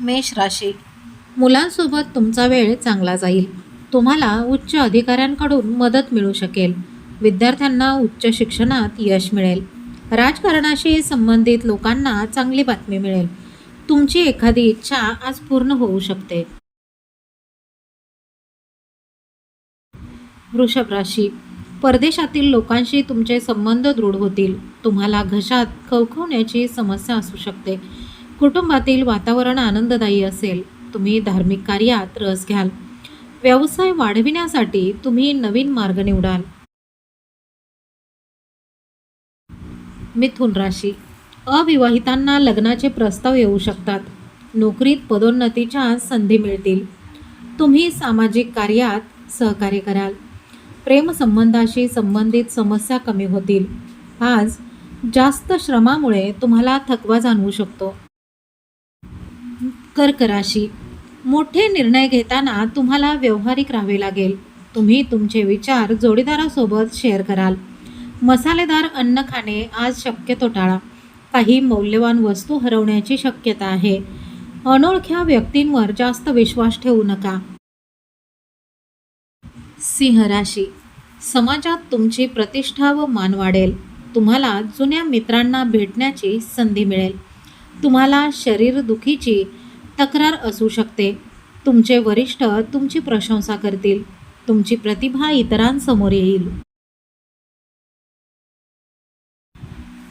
मेष राशी. मुलांसोबत तुमचा वेळ चांगला जाईल. तुम्हाला उच्च अधिकाऱ्यांकडून मदत मिळू शकेल. विद्यार्थ्यांना उच्च शिक्षणात यश मिळेल. राजकारणाशी संबंधित लोकांना चांगली बातमी मिळेल. तुमची एखादी इच्छा आज पूर्ण होऊ शकते. वृषभ राशी. परदेशातील लोकांशी तुमचे संबंध दृढ होतील. तुम्हाला घशात खवखवण्याची समस्या असू शकते. कुटुंबातील वातावरण आनंददायी असेल तुम्ही धार्मिक कार्यात रस घ्याल. व्यवसाय वाढविण्यासाठी तुम्ही नवीन मार्ग निवडाल. मिथुन राशी. अविवाहितांना लग्नाचे प्रस्ताव येऊ शकतात. नोकरीत पदोन्नतीच्या संधी मिळतील. तुम्ही सामाजिक कार्यात सहकार्य कराल. प्रेमसंबंधाशी संबंधित समस्या कमी होतील. आज जास्त श्रमामुळे तुम्हाला थकवा जाणवू शकतो. कर्कराशी मोठे निर्णय घेताना तुम्हाला व्यवहारिक राहावे लागेल. तुम्ही तुमचे विचार जोडीदारासोबत शेअर कराल. मसालेदार अन्न खाणे आज शक्यतो टाळा. काही मौल्यवान वस्तू हरवण्याची शक्यता आहे. अनोळख्या व्यक्तींवर जास्त विश्वास ठेवू नका. सिंह राशी. समाजात तुमची प्रतिष्ठा व मान वाढेल. तुम्हाला जुन्या मित्रांना भेटण्याची संधी मिळेल. तुम्हाला शरीरदुखीची तक्रार असू शकते. तुमचे वरिष्ठ तुमची प्रशंसा करतील. तुमची प्रतिभा इतरांसमोर येईल.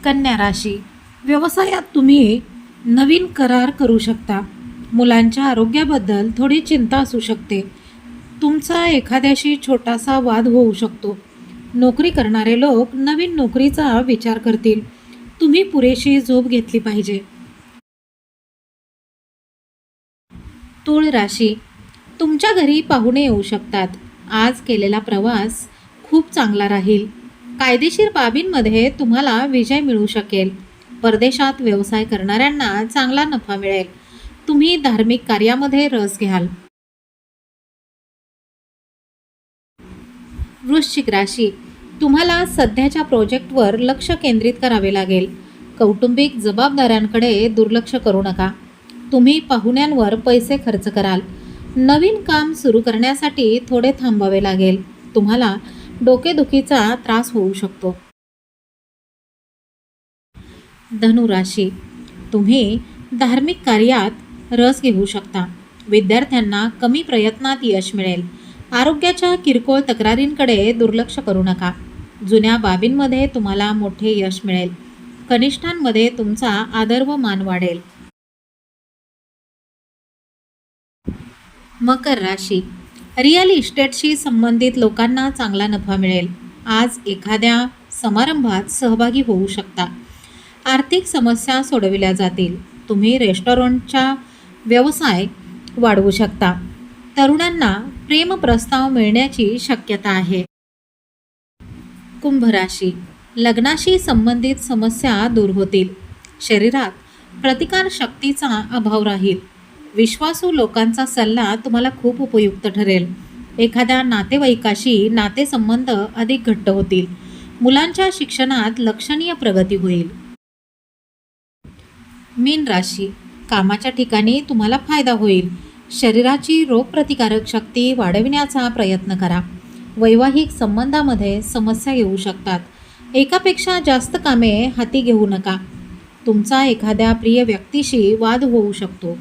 कन्या राशी. व्यवसायात तुम्ही नवीन करार करू शकता. मुलांच्या आरोग्याबद्दल थोडी चिंता असू शकते. तुमचा एखाद्याशी छोटासा वाद होऊ शकतो. नोकरी करणारे लोक नवीन नोकरीचा विचार करतील. तुम्ही पुरेशी झोप घेतली पाहिजे. तूळ राशी तुमच्या घरी पाहुणे येऊ शकतात. आज केलेला प्रवास खूप चांगला राहील. कायदेशीर बाबींमध्ये तुम्हाला विजय मिळू शकेल. परदेशात व्यवसाय करणाऱ्यांना चांगला नफा मिळेल. तुम्ही धार्मिक कार्यामध्ये रस घ्याल. वृश्चिक राशी तुम्हाला सध्याच्या प्रोजेक्टवर लक्ष केंद्रित करावे लागेल. कौटुंबिक जबाबदाऱ्यांकडे दुर्लक्ष करू नका. तुम्ही पाहुण्यांवर पैसे खर्च कराल. नवीन काम सुरू करण्यासाठी थोडे थांबावे लागेल. तुम्हाला डोकेदुखीचा त्रास होऊ शकतो. धनुराशी तुम्ही धार्मिक कार्यात रस घेऊ शकता. विद्यार्थ्यांना कमी प्रयत्नात यश मिळेल. आरोग्याच्या किरकोळ तक्रारींकडे दुर्लक्ष करू नका. जुन्या बाबींमध्ये तुम्हाला मोठे यश मिळेल. कनिष्ठांमध्ये तुमचा आदर व मान वाढेल. मकर राशी. रिअल इस्टेटशी संबंधित लोकांना चांगला नफा मिळेल. आज एखाद्या समारंभात सहभागी होऊ शकता. आर्थिक समस्या सोडविल्या जातील. तुम्ही रेस्टॉरंटचा व्यवसाय वाढवू शकता. तरुणांना प्रेम प्रस्ताव मिळण्याची शक्यता आहे. कुंभ राशी. लग्नाशी संबंधित समस्या दूर होतील. शरीरात प्रतिकार शक्तीचा अभाव राहील. विश्वासू लोकांचा सल्ला तुम्हाला खूप उपयुक्त ठरेल. एखाद्या नातेवाईकाशी नातेसंबंध अधिक घट्ट होतील. मुलांच्या शिक्षणात लक्षणीय प्रगती होईल. मीन राशी. कामाच्या ठिकाणी तुम्हाला फायदा होईल. शरीराची रोगप्रतिकारक शक्ती वाढविण्याचा प्रयत्न करा. वैवाहिक संबंधामध्ये समस्या येऊ शकतात. एकापेक्षा जास्त कामे हाती घेऊ नका. तुमचा एखाद्या प्रिय व्यक्तीशी वाद होऊ शकतो.